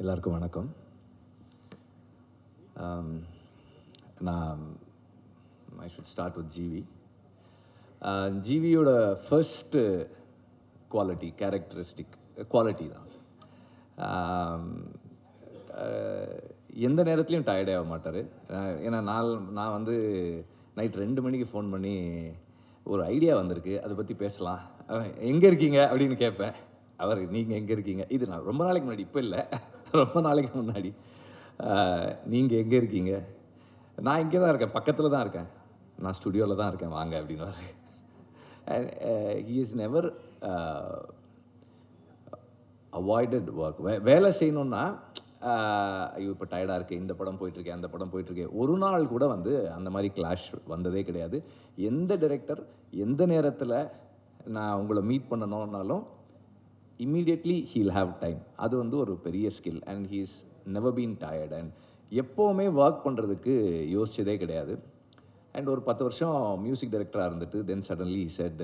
எல்லாருக்கும் வணக்கம். நான் I should start with GV ஜிவியோட first quality characteristic quality தான். எந்த நேரத்துலையும் டயர்டே ஆக மாட்டார். ஏன்னா நாள் நான் வந்து நைட் ரெண்டு மணிக்கு ஃபோன் பண்ணி ஒரு ஐடியா வந்திருக்கு. அதை பற்றி பேசலாம். எங்கே இருக்கீங்க அப்படின்னு கேட்பேன். அவர் நீங்கள் எங்கே இருக்கீங்க? இது நான் ரொம்ப நாளைக்கு முன்னாடி இப்போ இல்லை. ரொம்ப நாளைக்கு முன்னாடி. நீங்கள் எங்கே இருக்கீங்க? நான் இங்கே தான் இருக்கேன். பக்கத்தில் தான் இருக்கேன். நான் ஸ்டுடியோவில் தான் இருக்கேன். வாங்க அப்படின்னு he is never avoided work வே வேலை செய்யணுன்னா ஐயோ இப்போ டயர்டாக இருக்குது இந்த படம் போயிட்டுருக்கேன் அந்த படம் போயிட்டுருக்கேன் ஒரு நாள் கூட வந்து அந்த மாதிரி கிளாஷ் வந்ததே கிடையாது. எந்த டைரக்டர் எந்த நேரத்தில் நான் உங்களை மீட் பண்ணணும்னாலும் இம்மீடியட்லி ஹீல் ஹாவ் டைம் அது வந்து ஒரு பெரிய skill and he is never been tired and எப்போவுமே ஒர்க் பண்ணுறதுக்கு யோசிச்சதே கிடையாது. அண்ட் ஒரு பத்து வருஷம் மியூசிக் டைரக்டராக இருந்துட்டு தென் சடன்லி செட்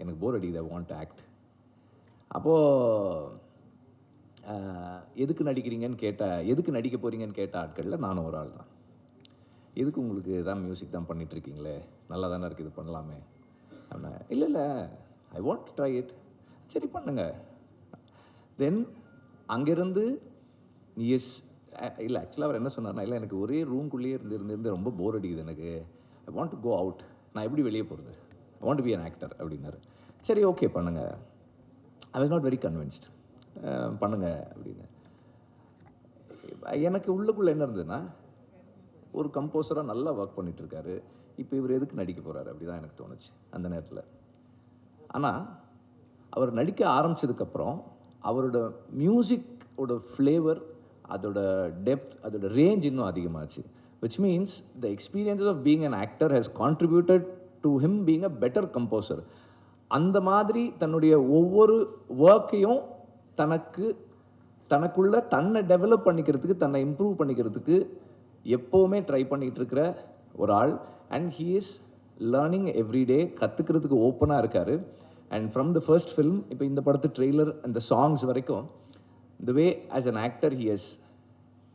எனக்கு போர் அடிக்குது ஐ வாண்ட் ஆக்ட் அப்போது எதுக்கு நடிக்கிறீங்கன்னு கேட்ட எதுக்கு நடிக்க போகிறீங்கன்னு கேட்ட ஆட்களில் நானும் ஒரு ஆள் தான். எதுக்கு உங்களுக்கு தான் மியூசிக் தான் பண்ணிகிட்ருக்கீங்களே நல்லா தானே இருக்குது இது பண்ணலாமே. அப்படின்னா இல்லை இல்லை ஐ வாண்ட் ட்ரை இட் சரி பண்ணுங்கள் தென் அங்கேருந்து எஸ் இல்லை ஆக்சுவலாக அவர் என்ன சொன்னார்னா இல்லை எனக்கு ஒரே ரூம்குள்ளேயே இருந்து இருந்து இருந்து ரொம்ப போர் அடிக்குது எனக்கு. I want to go out நான் எப்படி வெளியே போகிறது I want be an actor அப்படின்னாரு. சரி ஓகே பண்ணுங்கள் I was not very convinced பண்ணுங்கள் அப்படின்னு. எனக்கு உள்ளுக்குள்ளே என்ன இருந்ததுன்னா ஒரு கம்போசராக நல்லா ஒர்க் பண்ணிகிட்ருக்காரு இப்போ இவர் எதுக்கு நடிக்க போகிறாரு அப்படி தான் எனக்கு தோணுச்சு அந்த நேரத்தில். ஆனால் அவர் நடிக்க ஆரம்பிச்சதுக்கப்புறம் அவரோட மியூசிக்கோட ஃப்ளேவர் அதோட டெப்த் அதோட ரேஞ்ச் இன்னும் அதிகமாச்சு. Which means the experiences of being an actor has contributed to him being a better composer அந்த மாதிரி தன்னுடைய ஒவ்வொரு ஒர்க்கையும் தனக்கு தனக்குள்ள தன்னை டெவலப் பண்ணிக்கிறதுக்கு தன்னை இம்ப்ரூவ் பண்ணிக்கிறதுக்கு எப்போவுமே ட்ரை பண்ணிகிட்டு இருக்கிற ஒரு ஆள். And he is learning everyday கற்றுக்கிறதுக்கு ஓப்பனாக இருக்கார். And from the first film இப்போ இந்த படத்து ட்ரெய்லர் அந்த சாங்ஸ் வரைக்கும் the way as an actor he has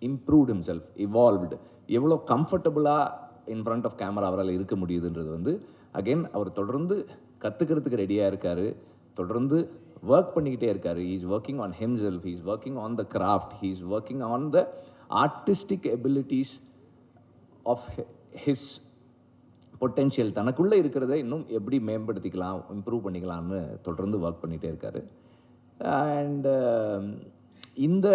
improved himself evolved எவ்வளோ கம்ஃபர்டபுளாக இன் ஃப்ரண்ட் ஆஃப் கேமரா அவரால் இருக்க முடியுதுன்றது வந்து அகைன் அவர் தொடர்ந்து கற்றுக்கிறதுக்கு ரெடியாக இருக்கார். தொடர்ந்து ஒர்க் பண்ணிக்கிட்டே இருக்கார். Is working on himself is working on the craft he is working on the artistic abilities of his potential தனக்குள்ளே இருக்கிறத இன்னும் எப்படி மேம்படுத்திக்கலாம் இம்ப்ரூவ் பண்ணிக்கலாம்னு தொடர்ந்து ஒர்க் பண்ணிகிட்டே இருக்கார். அண்டு um, இந்த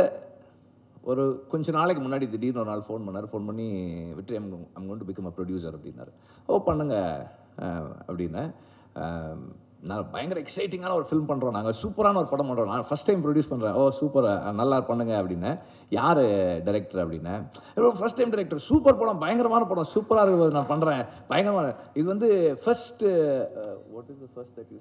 ஒரு கொஞ்ச நாளைக்கு முன்னாடி திடீர்னு ஒரு நாள் ஃபோன் பண்ணார். ஃபோன் பண்ணி வெற்றி அம் அம் கொண்டு பிகம் அ ப்ரொடியூசர் அப்படின்னாரு. ஓ பண்ணுங்க அப்படின்னு. நான் பயங்கர எக்ஸைட்டிங்கான ஒரு ஃபில்ம் பண்ணுறோம் நாங்கள் சூப்பரான ஒரு படம் பண்ணுறோம் நான் ஃபஸ்ட் டைம் ப்ரொடியூஸ் பண்ணுறேன் ஓ சூப்பர் நல்லா பண்ணுங்க அப்படின்னேன் யார் டைரக்டர் அப்படின்னேன் ஃபர்ஸ்ட் டைம் டைரக்டர் சூப்பர் படம் பயங்கரமான படம். சூப்பராக இருக்குது. நான் பண்ணுறேன் பயங்கரமான இது வந்து first what is the first that you.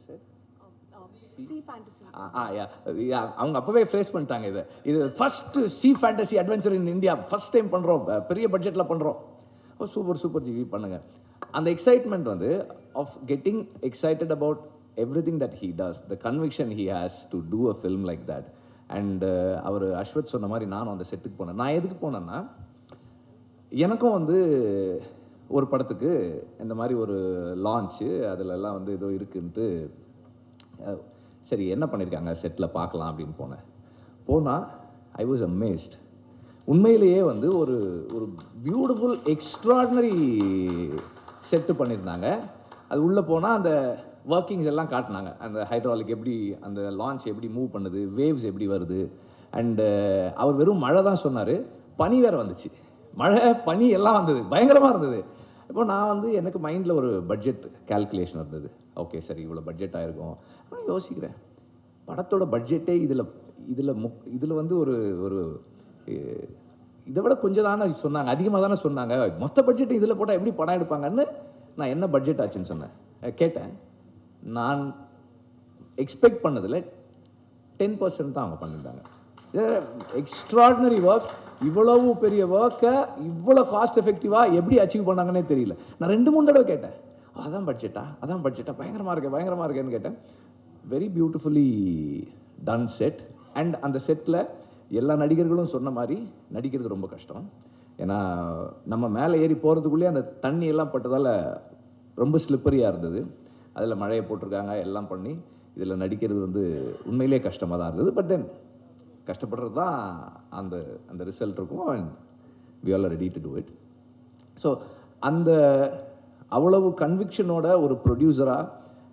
Yeah, அவங்க அப்போவே ஃபேஸ் பண்ணிட்டாங்க இது. இது first sci fantasy adventure in India first time பண்ணுறோம் பெரிய பட்ஜெட்டில் பண்ணுறோம் சூப்பர் சூப்பர் ஜிவி பண்ணுங்க. அந்த எக்ஸைட்மெண்ட் வந்து of getting excited about everything that he does the conviction he has to do a film like that and அவர் அஸ்வத் சொன்ன மாதிரி நானும் அந்த செட்டுக்கு போனேன். நான் எதுக்கு போனேன்னா எனக்கும் வந்து ஒரு படத்துக்கு இந்த மாதிரி ஒரு லான்ச்சு அதிலெல்லாம் வந்து ஏதோ இருக்குன்ட்டு சரி என்ன பண்ணியிருக்காங்க செட்டில் பார்க்கலாம் அப்படின்னு போனேன். போனால் ஐ வாஸ் அமேஸ்ட் உண்மையிலேயே வந்து ஒரு ஒரு பியூட்டிஃபுல் எக்ஸ்ட்ராடினரி செட்டு பண்ணியிருந்தாங்க அது உள்ளே போனால் அந்த ஒர்க்கிங்ஸ் எல்லாம் காட்டினாங்க. அந்த ஹைட்ராலிக் எப்படி அந்த லான்ச் எப்படி மூவ் பண்ணுது வேவ்ஸ் எப்படி வருது அண்டு uh, அவர் வெறும் மழை தான் சொன்னார். பனி வேறு வந்துச்சு. மழை பனி எல்லாம் வந்தது. பயங்கரமாக இருந்தது. இப்போ நான் வந்து எனக்கு மைண்டில் ஒரு பட்ஜெட் கால்குலேஷன் இருந்தது. ஓகே சரி இவ்வளோ பட்ஜெட் ஆகிருக்கும் நான் யோசிக்கிறேன். படத்தோட பட்ஜெட்டே இதில் இதில் முக் இதில் வந்து ஒரு ஒரு இதை விட கொஞ்சம் தானே சொன்னாங்க. அதிகமாக தானே சொன்னாங்க. மொத்த பட்ஜெட் இதில் போட்டால் எப்படி படம் எடுப்பாங்கன்னு நான் என்ன பட்ஜெட் ஆச்சுன்னு சொன்னேன். கேட்டேன். நான் எக்ஸ்பெக்ட் பண்ணதில் டென் பர்சன்ட் தான் அவங்க பண்ணியிருந்தாங்க. எக்ஸ்ட்ராடினரி ஒர்க் இவ்வளவு பெரிய ஒர்க்கை இவ்வளோ காஸ்ட் எஃபெக்டிவாக எப்படி அச்சீவ் பண்ணாங்கன்னே தெரியல. நான் ரெண்டு மூணு தடவை கேட்டேன். அதான் பட்ஜெட்டா அதான் பட்ஜெட்டா பயங்கரமாக இருக்கே பயங்கரமாக இருக்கேன்னு கேட்டேன். Very beautifully done set and அந்த செட்டில் எல்லா நடிகர்களும் சொன்ன மாதிரி நடிக்கிறது ரொம்ப கஷ்டம். ஏன்னா நம்ம மேலே ஏறி போகிறதுக்குள்ளேயே அந்த தண்ணி எல்லாம் பட்டதால் ரொம்ப ஸ்லிப்பரியாக இருந்தது. அதில் மழையை போட்டிருக்காங்க எல்லாம் பண்ணி இதில் நடிக்கிறது வந்து உண்மையிலே கஷ்டமாக தான் இருந்தது. பட் தென் கஷ்டப்படுறது தான் அந்த அந்த ரிசல்ட் இருக்கும். And we all ready to do it so அந்த அவ்வளவு கன்விக்ஷனோட ஒரு ப்ரொடியூசராக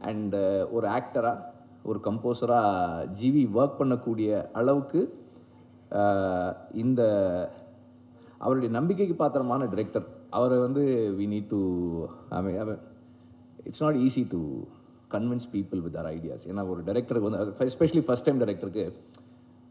அண்டு uh, ஒரு ஆக்டராக ஒரு கம்போசராக ஜிவி ஒர்க் பண்ணக்கூடிய அளவுக்கு uh, இந்த அவருடைய நம்பிக்கைக்கு பாத்திரமான டிரெக்டர் அவரை வந்து we need to I mean it's not easy to convince people with our ideas ஏன்னா ஒரு டேரக்டருக்கு வந்து எஸ்பெஷலி ஃபஸ்ட் டைம் டேரக்டருக்கு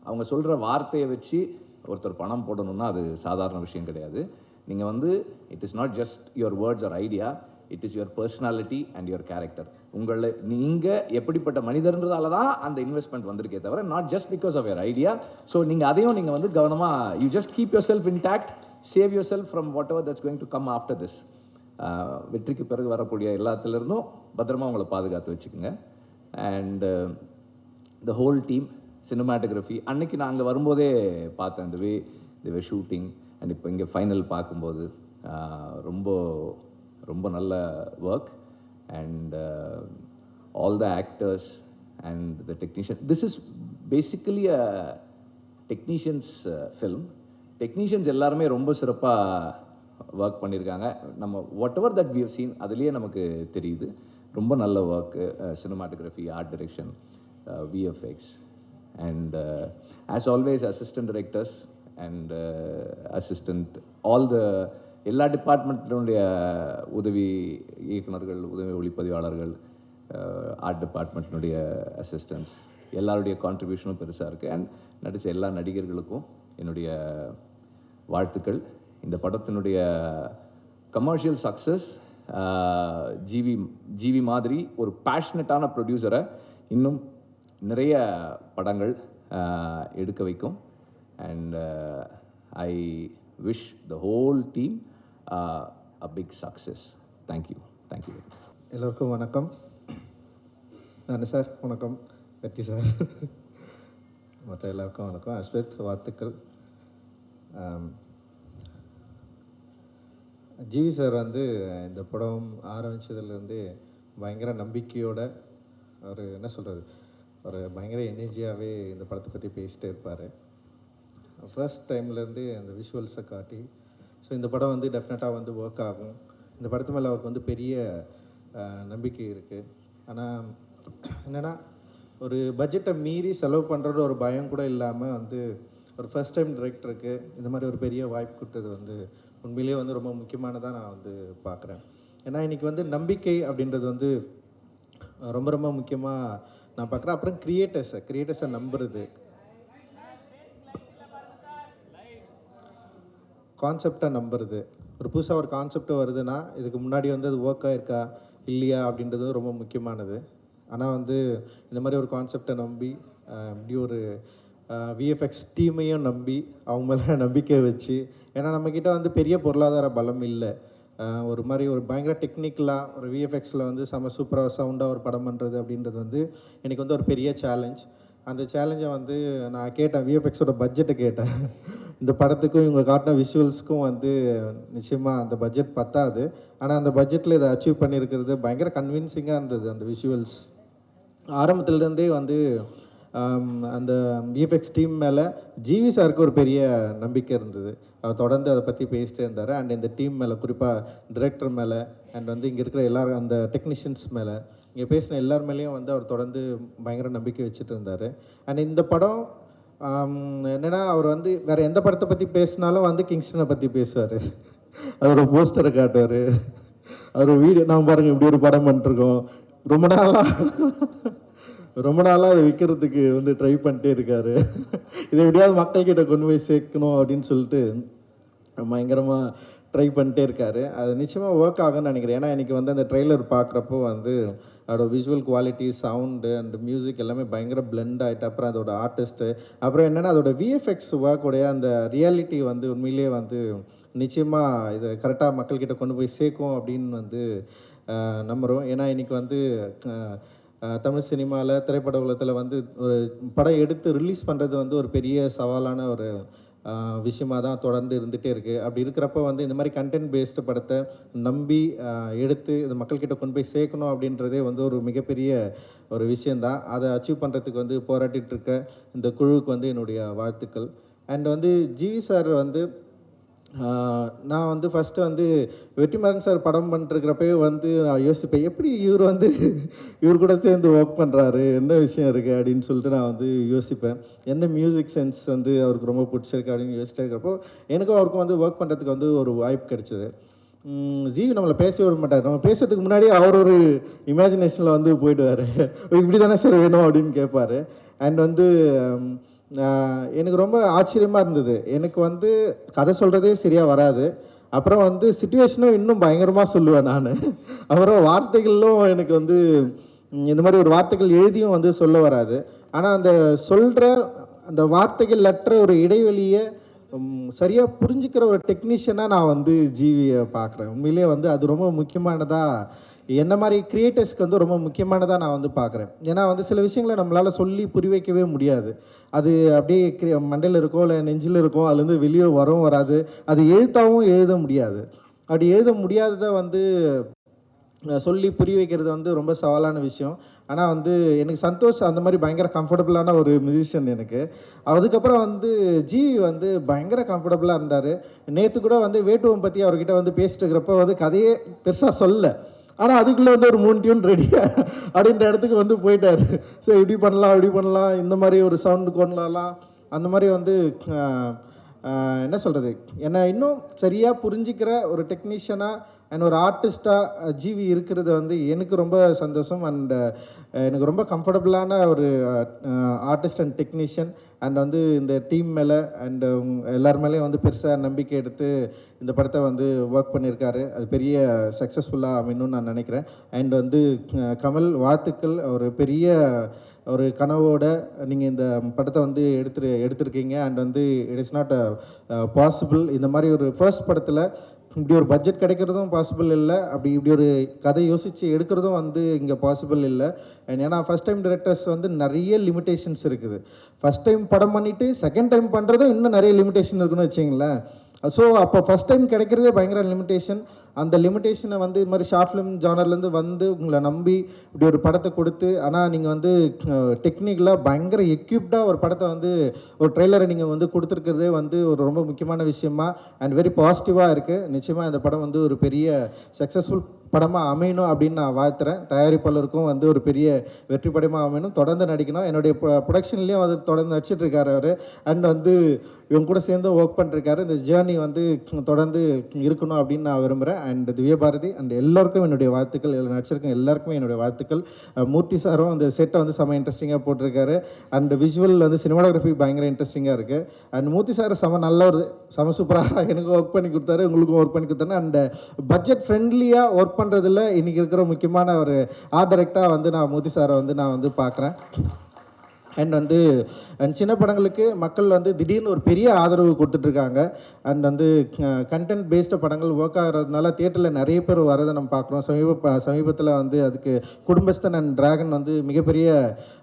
அவங்க சொல்கிற வார்த்தையை வச்சு ஒருத்தர் பணம் போடணும்னா அது சாதாரண விஷயம் கிடையாது. நீங்கள் வந்து it is not just your words or idea it is your personality and your character உங்களை நீங்கள் எப்படிப்பட்ட மனிதர்ன்றதால தான் அந்த இன்வெஸ்ட்மெண்ட் வந்திருக்கே தவிர not just because of your idea so நீங்கள் அதையும் நீங்கள் வந்து கவனமாக you just keep yourself intact save yourself from whatever that's going to come after this வெற்றிக்கு பிறகு வரக்கூடிய எல்லாத்துலேருந்தும் பத்திரமா உங்களை பாதுகாத்து வச்சுக்கோங்க. And the whole team cinematography அன்னைக்கு நான் அங்கே வரும்போதே பார்த்தேன். இந்த வே தி வே ஷூட்டிங் அண்ட் இப்போ இங்கே ஃபைனல் பார்க்கும்போது ரொம்ப ரொம்ப நல்ல work and all the actors and the technician this is basically a technicians film technicians எல்லாருமே ரொம்ப சிறப்பாக ஒர்க் பண்ணியிருக்காங்க நம்ம whatever that we seen அதுலேயே நமக்கு தெரியுது. ரொம்ப நல்ல work cinematography art direction VFX and as always assistant directors and assistant all the எல்லா டிபார்ட்மெண்ட்டினுடைய உதவி இயக்குனர்கள் உதவி ஒளிப்பதிவாளர்கள் ஆர்ட் டிபார்ட்மெண்ட்டினுடைய அசிஸ்டன்ஸ் எல்லாருடைய கான்ட்ரிபியூஷனும் பெருசாக இருக்குது அண்ட் நடித்த எல்லா நடிகர்களுக்கும் என்னுடைய வாழ்த்துக்கள். இந்த படத்தினுடைய கமர்ஷியல் சக்ஸஸ் ஜிவி ஜிவி மாதிரி ஒரு பேஷனட்டான ப்ரொடியூசரை இன்னும் நிறைய படங்கள் எடுக்க வைக்கும். And I wish the whole team a big success thank you thank you எல்லோருக்கும் வணக்கம். நான் சார்? வணக்கம். வெற்றி சார். மற்ற எல்லாருக்கும் வணக்கம். அஸ்வத் வாழ்த்துக்கள். ஜிவி சார் வந்து இந்த படம் ஆரம்பித்ததுலேருந்து பயங்கர நம்பிக்கையோட ஒரு என்ன சொல்கிறது ஒரு பயங்கர எனர்ஜியாகவே இந்த படத்தை பற்றி பேசிகிட்டே இருப்பார். ஃபர்ஸ்ட் டைம்லேருந்து அந்த விஷுவல்ஸை காட்டி ஸோ இந்த படம் வந்து டெஃபினட்டாக வந்து ஒர்க் ஆகும். இந்த படத்து மேலே அவருக்கு வந்து பெரிய நம்பிக்கை இருக்குது ஆனால் என்னென்னா ஒரு பட்ஜெட்டை மீறி செலவு பண்ணுறது ஒரு பயம் கூட இல்லாமல் வந்து ஒரு ஃபர்ஸ்ட் டைம் டிரெக்டருக்கு இந்த மாதிரி ஒரு பெரிய வாய்ப்பு கொடுத்தது வந்து உண்மையிலேயே வந்து ரொம்ப முக்கியமானதாக நான் வந்து பார்க்குறேன். ஏன்னா இன்றைக்கி வந்து நம்பிக்கை அப்படின்றது வந்து ரொம்ப ரொம்ப முக்கியமாக நான் பார்க்குறேன். அப்புறம் க்ரியேட்டர்ஸை கிரியேட்டர்ஸை நம்புறது. கான்செப்டை நம்புறது. ஒரு புதுசாக ஒரு கான்செப்ட் வருதுன்னா இதுக்கு முன்னாடி வந்து அது ஒர்க்காக இருக்கா இல்லையா அப்படின்றது ரொம்ப முக்கியமானது. ஆனால் வந்து இந்த மாதிரி ஒரு கான்செப்டை நம்பி இப்படி ஒரு விஎஃப்எக்ஸ் டீமையும் நம்பி அவங்க மேலே நம்பிக்கை வச்சு ஏன்னா நம்மக்கிட்ட வந்து பெரிய பொருளாதார பலம் இல்லை. ஒரு மாதிரி ஒரு பயங்கர டெக்னிக்கலாக ஒரு விஎஃப்எக்ஸில் வந்து செம சூப்பராக சவுண்டாக ஒரு படம் பண்ணுறது அப்படின்றது வந்து எனக்கு வந்து ஒரு பெரிய சேலஞ்ச் அந்த சேலஞ்சை வந்து நான் கேட்டேன் விஎஃப்எக்ஸோட பட்ஜெட்டை கேட்டேன். இந்த படத்துக்கும் இவங்க காட்டின விஷுவல்ஸ்க்கும் வந்து நிச்சயமாக அந்த பட்ஜெட் பத்தாது. ஆனால் அந்த பட்ஜெட்டில் இதை அச்சீவ் பண்ணியிருக்கிறது பயங்கர கன்வின்சிங்காக இருந்தது அந்த விஷுவல்ஸ் ஆரம்பத்துலேருந்தே வந்து அந்த விஎஃப்எக்ஸ் டீம் மேலே ஜிவி சாருக்கு ஒரு பெரிய நம்பிக்கை இருந்தது. அவர் தொடர்ந்து அதை பற்றி பேசிட்டே இருந்தார். அண்ட் இந்த டீம் மேலே குறிப்பாக டிரெக்டர் மேலே அண்ட் வந்து இங்கே இருக்கிற எல்லாரும் அந்த டெக்னீஷியன்ஸ் மேலே இங்கே பேசின எல்லார் மேலேயும் வந்து அவர் தொடர்ந்து பயங்கர நம்பிக்கை வச்சுட்டு இருந்தார். அண்ட் இந்த படம் என்னென்னா என்னன்னா அவர் வந்து வேறு எந்த படத்தை பற்றி பேசினாலும் வந்து கிங்ஸ்டனை பற்றி பேசுவார். அதோட போஸ்டரை காட்டுவார். அவர் வீடியோ நான் பாருங்கள் இப்படி ஒரு படம் பண்ணிருக்கோம். ரொம்ப நாளாக ரொம்ப நாளாக அதை விற்கிறதுக்கு வந்து ட்ரை பண்ணிட்டே இருக்கார். இதை எப்படியாவது மக்கள்கிட்ட கொண்டு போய் சேர்க்கணும் அப்படின்னு சொல்லிட்டு பயங்கரமாக ட்ரை பண்ணிட்டே இருக்கார். அது நிச்சயமாக ஒர்க் ஆகும்னு நினைக்கிறேன். ஏன்னா எனக்கு வந்து அந்த ட்ரெய்லர் பார்க்குறப்போ வந்து அதோட visual quality sound and music எல்லாமே பயங்கர பிளெண்ட் ஆகிட்டு அப்புறம் அதோட ஆர்டிஸ்ட்டு அப்புறம் என்னென்னா அதோட விஎஃப்எக்ஸ் ஒர்க்குடைய அந்த ரியாலிட்டி வந்து உண்மையிலேயே வந்து நிச்சயமாக இதை கரெக்டாக மக்கள்கிட்ட கொண்டு போய் சேர்க்கும் அப்படின்னு வந்து நம்புகிறோம் ஏன்னா இன்னைக்கு வந்து தமிழ் சினிமாவில் திரைப்பட உலகத்தில் வந்து ஒரு படம் எடுத்து ரிலீஸ் பண்ணுறது வந்து ஒரு பெரிய சவாலான ஒரு விஷயமாக விஷயமா தான் தொடர்ந்து இருந்துகிட்டே இருக்குது அப்படி இருக்கிறப்ப வந்து இந்த மாதிரி கண்டென்ட் பேஸ்டு படத்தை நம்பி எடுத்து இது மக்கள்கிட்ட கொண்டு போய் சேர்க்கணும் அப்படின்றதே வந்து ஒரு மிகப்பெரிய ஒரு விஷயந்தான் அதை அச்சீவ் பண்ணுறதுக்கு வந்து போராட்டிகிட்டு இருக்க இந்த குழுவுக்கு வந்து என்னுடைய வாழ்த்துக்கள். அண்ட் வந்து ஜிவி சார் வந்து நான் வந்து ஃபஸ்ட்டு வந்து வெற்றிமாறன் சார் படம் பண்ணிட்டுருக்கிறப்பவே வந்து நான் யோசிப்பேன் எப்படி இவர் வந்து இவர் கூட சேர்ந்து ஒர்க் பண்ணுறாரு என்ன விஷயம் இருக்குது அப்படின்னு சொல்லிட்டு நான் வந்து யோசிப்பேன். எந்த மியூசிக் சென்ஸ் வந்து அவருக்கு ரொம்ப பிடிச்சிருக்கு அப்படின்னு யோசிச்சுட்டே இருக்கிறப்போ எனக்கும் அவருக்கும் வந்து ஒர்க் பண்ணுறதுக்கு வந்து ஒரு வாய்ப்பு கிடைச்சிது. உம் ஜீவி நம்மளை பேச விட மாட்டார். நம்ம பேசுறதுக்கு முன்னாடி அவர் ஒரு இமேஜினேஷனில் வந்து போயிடுவார். இப்படி தானே சார் வேணும் அப்படின்னு கேட்பாரு. அண்ட் வந்து எனக்கு ரொம்ப ஆச்சரியமாக இருந்தது. எனக்கு வந்து கதை சொல்கிறதே சரியாக வராது. அப்புறம் வந்து சுச்சுவேஷனும் இன்னும் பயங்கரமாக சொல்லுவேன் நான். அப்புறம் வார்த்தைகளும் எனக்கு வந்து இந்த மாதிரி ஒரு வார்த்தைகள் எழுதியும் வந்து சொல்ல வராது. ஆனால் அந்த சொல்கிற அந்த வார்த்தைகள் அற்ற ஒரு இடைவெளியை சரியாக புரிஞ்சுக்கிற ஒரு டெக்னீஷியனாக நான் வந்து ஜீவியை பார்க்குறேன் உண்மையிலேயே வந்து அது ரொம்ப முக்கியமானதாக என்ன மாதிரி க்ரியேட்டர்ஸ்க்கு வந்து ரொம்ப முக்கியமானதாக நான் வந்து பார்க்குறேன். ஏன்னா வந்து சில விஷயங்களை நம்மளால் சொல்லி புரி வைக்கவே முடியாது. அது அப்படியே மண்டையில் இருக்கோ இல்லை நெஞ்சில் இருக்கோ அதுலேருந்து வெளியே வரவும் வராது. அது எழுத்தாவும் எழுத முடியாது. அப்படி எழுத முடியாததை வந்து சொல்லி புரிய வைக்கிறது வந்து ரொம்ப சவாலான விஷயம். ஆனால் வந்து எனக்கு சந்தோஷ் அந்த மாதிரி பயங்கர கம்ஃபர்டபுளான ஒரு மியூசிஷியன் எனக்கு. அதுக்கப்புறம் வந்து ஜிவி வந்து பயங்கர கம்ஃபர்டபுளாக இருந்தார். நேற்று கூட வந்து வேட்டுவம் பற்றி அவர்கிட்ட வந்து பேசிட்டு இருக்கிறப்ப வந்து கதையே பெருசாக சொல்லலை. ஆனால் அதுக்குள்ளே வந்து ஒரு மூணு டியூன் ரெடி அப்படின்ற இடத்துக்கு வந்து போயிட்டார். ஸோ இப்படி பண்ணலாம் இப்படி பண்ணலாம். இந்த மாதிரி ஒரு சவுண்டு கொண்டலாம். அந்த மாதிரி வந்து என்ன சொல்கிறது என்னை இன்னும் சரியாக புரிஞ்சிக்கிற ஒரு டெக்னீஷியனாக அண்ட் ஒரு ஆர்டிஸ்ட்டாக ஜீவி இருக்கிறது வந்து எனக்கு ரொம்ப சந்தோஷம். அண்ட் எனக்கு ரொம்ப கம்ஃபர்டபுளான ஒரு ஆர்டிஸ்ட் அண்ட் டெக்னீஷியன் அண்ட் வந்து இந்த டீம் மேலே அண்டு எல்லார் மேலேயும் வந்து பெருசாக நம்பிக்கை எடுத்து இந்த படத்தை வந்து ஒர்க் பண்ணியிருக்காரு. அது பெரிய சக்ஸஸ்ஃபுல்லாக அமையணும்னு நான் நினைக்கிறேன். அண்ட் வந்து கமல் வாழ்த்துக்கள். ஒரு பெரிய ஒரு கனவோட நீங்கள் இந்த படத்தை வந்து எடுத்துரு எடுத்திருக்கீங்க. அண்ட் வந்து இட் இஸ் நாட் பாசிபிள் இந்த மாதிரி ஒரு ஃபர்ஸ்ட் படத்தில் இப்படி ஒரு பட்ஜெட் கிடைக்கிறதும் பாசிபிள் இல்லை. அப்படி இப்படி ஒரு கதை யோசித்து எடுக்கிறதும் வந்து இங்கே பாசிபிள் இல்லை. அண்ட் ஏன்னா ஃபஸ்ட் டைம் டிரெக்டர்ஸ் வந்து நிறைய லிமிடேஷன்ஸ் இருக்குது. ஃபஸ்ட் டைம் படம் பண்ணிவிட்டு செகண்ட் டைம் பண்ணுறதும் இன்னும் நிறைய லிமிடேஷன் இருக்குன்னு வச்சிங்களேன் ஸோ அப்போ ஃபஸ்ட் டைம் கிடைக்கிறதே பயங்கர லிமிடேஷன் அந்த லிமிடேஷனை வந்து இது மாதிரி ஷார்ட் ஃபிலிம் ஜானர்லேருந்து வந்து உங்களை நம்பி இப்படி ஒரு படத்தை கொடுத்து ஆனால் நீங்கள் வந்து டெக்னிக்கலாக பயங்கர எக்யூப்டாக ஒரு படத்தை வந்து ஒரு ட்ரெய்லரை நீங்கள் வந்து கொடுத்துருக்கிறதே வந்து ஒரு ரொம்ப முக்கியமான விஷயமா அண்ட் வெரி பாசிட்டிவாக இருக்குது நிச்சயமாக இந்த படம் வந்து ஒரு பெரிய சக்ஸஸ்ஃபுல் படமாக அமையணும் அப்படின்னு நான் வாழ்த்துறேன். தயாரிப்பாளருக்கும் வந்து ஒரு பெரிய வெற்றி படமாக அமையணும். தொடர்ந்து நடிக்கணும். என்னுடைய ப்ரொடக்ஷன்லேயும் வந்து தொடர்ந்து நடிச்சிட்டு இருக்காரு அவர். அண்ட் வந்து இவங்க கூட சேர்ந்து ஒர்க் பண்ணிருக்காரு இந்த ஜேர்னி வந்து தொடர்ந்து இருக்கணும் அப்படின்னு நான் விரும்புகிறேன் அண்ட் திவ்யபாரதி அண்ட் எல்லாருக்கும் என்னுடைய வாழ்த்துக்கள். இதில் நடிச்சிருக்க எல்லாருக்குமே என்னுடைய வாழ்த்துக்கள். மூர்த்தி சாரும் அந்த செட்டை வந்து செம இன்ட்ரெஸ்டிங்காக போட்டிருக்காரு அண்ட் விஜுவல் வந்து சினிமாடோகிராஃபி பயங்கர இன்ட்ரெஸ்டிங்காக இருக்குது அண்ட் மூர்த்தி சார் செம நல்ல ஒரு செம சூப்பராக எனக்கும் ஒர்க் பண்ணி கொடுத்தாரு. உங்களுக்கும் ஒர்க் பண்ணி கொடுத்தாரு அண்ட் பட்ஜெட் ஃப்ரெண்ட்லியாக ஒர்க் பண்ணுறதுல இன்றைக்கி இருக்கிற முக்கியமான ஒரு ஆர்ட் வந்து நான் மோதி சாரை வந்து நான் வந்து பார்க்குறேன். அண்ட் வந்து அண்ட் சின்ன படங்களுக்கு மக்கள் வந்து திடீர்னு ஒரு பெரிய ஆதரவு கொடுத்துட்ருக்காங்க. அண்ட் வந்து கண்டென்ட் பேஸ்டு படங்கள் ஒர்க் ஆகிறதுனால தியேட்டரில் நிறைய பேர் வரதை நம்ம பார்க்குறோம். சமீப சமீபத்தில் வந்து அதுக்கு குடும்பஸ்தன் அண்ட் டிராகன் வந்து மிகப்பெரிய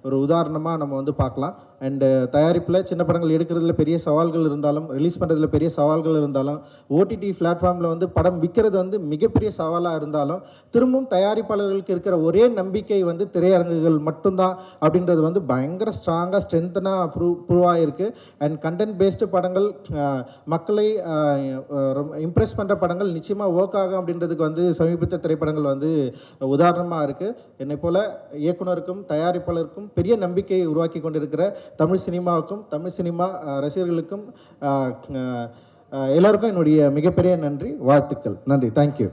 ஒரு உதாரணமாக நம்ம வந்து பார்க்கலாம். அண்டு தயாரிப்பில் சின்ன படங்கள் எடுக்கிறதுல பெரிய சவால்கள் இருந்தாலும் ரிலீஸ் பண்ணுறதுல பெரிய சவால்கள் இருந்தாலும் ஓடிடி பிளாட்ஃபார்மில் வந்து படம் விற்கிறது வந்து மிகப்பெரிய சவாலாக இருந்தாலும் திரும்பவும் தயாரிப்பாளர்களுக்கு இருக்கிற ஒரே நம்பிக்கை வந்து திரையரங்குகள் மட்டும்தான் அப்படின்றது வந்து பயங்கர ஸ்ட்ராங்காக ஸ்ட்ரென்த்தனாக ப்ரூவ் ப்ரூவ் ஆகிருக்கு அண்ட் கண்டென்ட் பேஸ்டு படங்கள் மக்களை இம்ப்ரெஸ் பண்ணுற படங்கள் நிச்சயமாக ஒர்க் ஆகும் அப்படின்றதுக்கு வந்து சமீபத்த திரைப்படங்கள் வந்து உதாரணமாக இருக்குது என்னை போல் இயக்குனருக்கும் தயாரிப்பாளருக்கும் பெரிய நம்பிக்கையை உருவாக்கி கொண்டிருக்கிற தமிழ் சினிமாவுக்கும் தமிழ் சினிமா ரசிகர்களுக்கும் எல்லோருக்கும் எல்லாருக்கும் என்னுடைய மிகப்பெரிய நன்றி வாழ்த்துக்கள். நன்றி. தேங்க்யூ